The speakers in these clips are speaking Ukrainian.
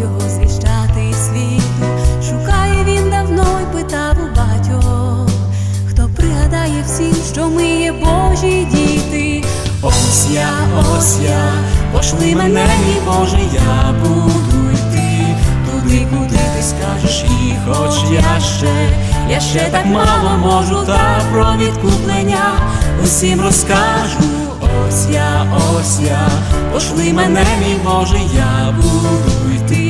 його звіщати світу, шукає він давно й питав у батьох, хто пригадає всім, що ми є Божі діти. Ось я, ось я, пошли мене, і Боже, я буду йти туди, куди ти скажеш, і хоч я ще, я ще так мало можу, та про відкуплення усім розкажу. Ось я, ось я, пошли мене, мій Боже, я буду йти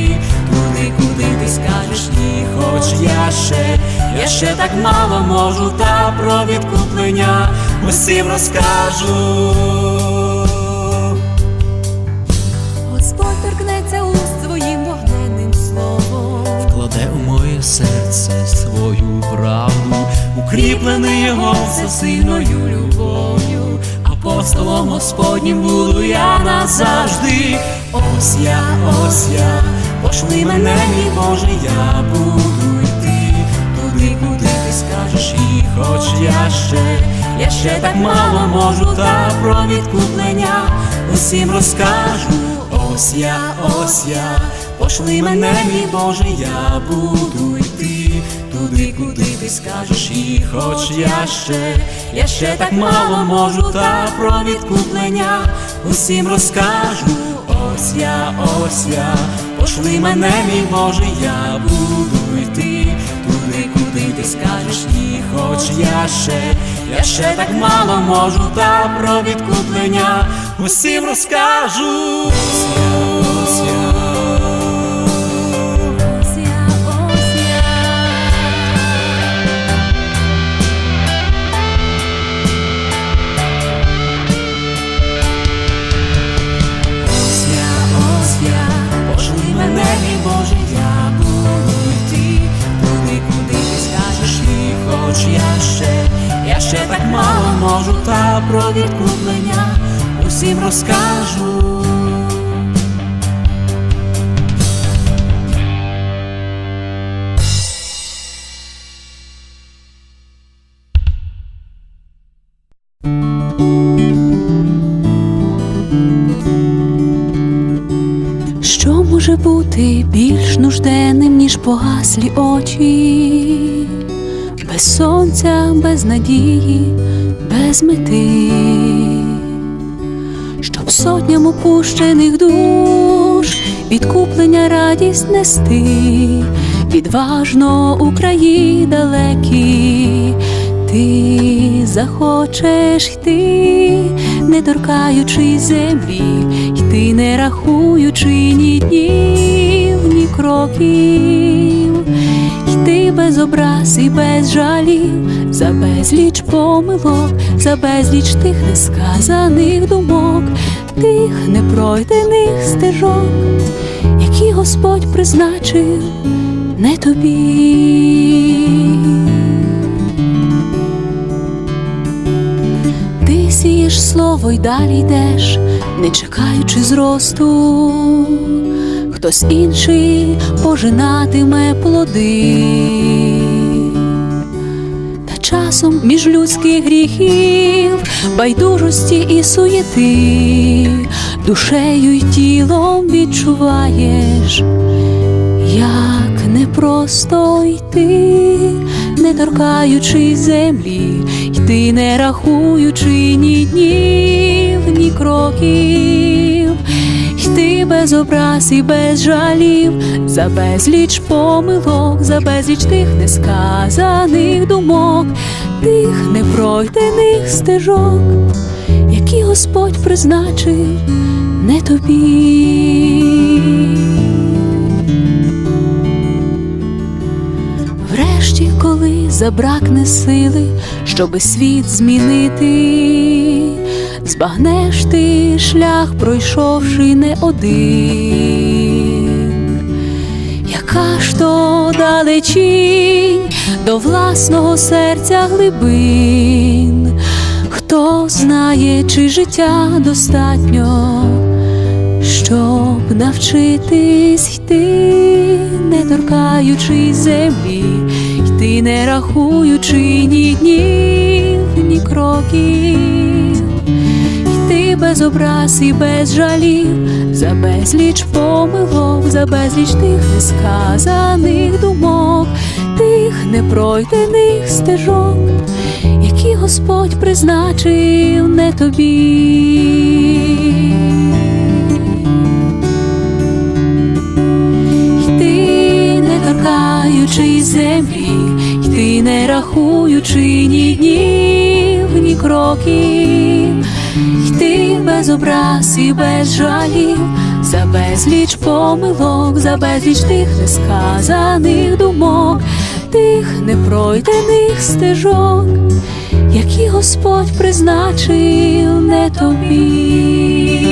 ти скажеш, і хоч я ще, я ще так мало можу, та про відкуплення усім розкажу. Господь торкнеться уст своїм вогненним словом. Кладе у моє серце свою правду, укріплений його всесильною любов'ю, апостолом Господнім буду я назавжди. Ось я, ось я, пошли мене, мій Боже, я буду йти туди, куди ти скажеш, і хоч я ще, я ще так мало можу, та про відкуплення усім розкажу. Ось я, ось я, пошли мене, мій Боже, я буду йти туди, куди ти скажеш, і хоч я ще, я ще так мало можу, та про відкуплення усім розкажу. Ось я, ось я, пошли мене, мій Боже, я буду йти туди, куди ти скажеш, і хоч я ще, я ще так мало можу, та про відкуплення усім розкажу. Та про відкуплення усім розкажу. Що може бути більш нужденним, ніж погаслі очі, без сонця, без надії, без мети, щоб сотням опущених душ відкуплення радість нести, відважно у далекі, ти захочеш йти, не торкаючи землі, йти не рахуючи ні днів, ні кроків, йти без образ і без жалів, за безліч помилок, за безліч тих несказаних думок, тих непройдених стежок, які Господь призначив не тобі. Ти сієш слово й далі йдеш, не чекаючи зросту, хтось інший пожинатиме плоди. Та часом між людських гріхів, байдужості і суєти, душею й тілом відчуваєш, як непросто йти, не торкаючи землі, йти не рахуючи ні днів, ні кроків, йти без образ і без жалів, за безліч помилок, за безліч тих несказаних думок, тих непройдених стежок, які Господь призначив не тобі. Врешті, коли забракне сили, щоби світ змінити, збагнеш ти шлях, пройшовши не один, яка ж то далечінь до власного серця глибин, хто знає, чи життя достатньо щоб навчитись йти, не торкаючи землі, йти не рахуючи ні днів, ні кроків, йти без образ і без жалів, за безліч помилок, за безліч тих несказаних думок, тих непройдених стежок, які Господь призначив не тобі. Торкаючи землі, йти, не рахуючи ні днів, ні кроків, без образ і без жалів, за безліч помилок, за безліч тих несказаних думок, тих непройдених стежок, які Господь призначив не тобі.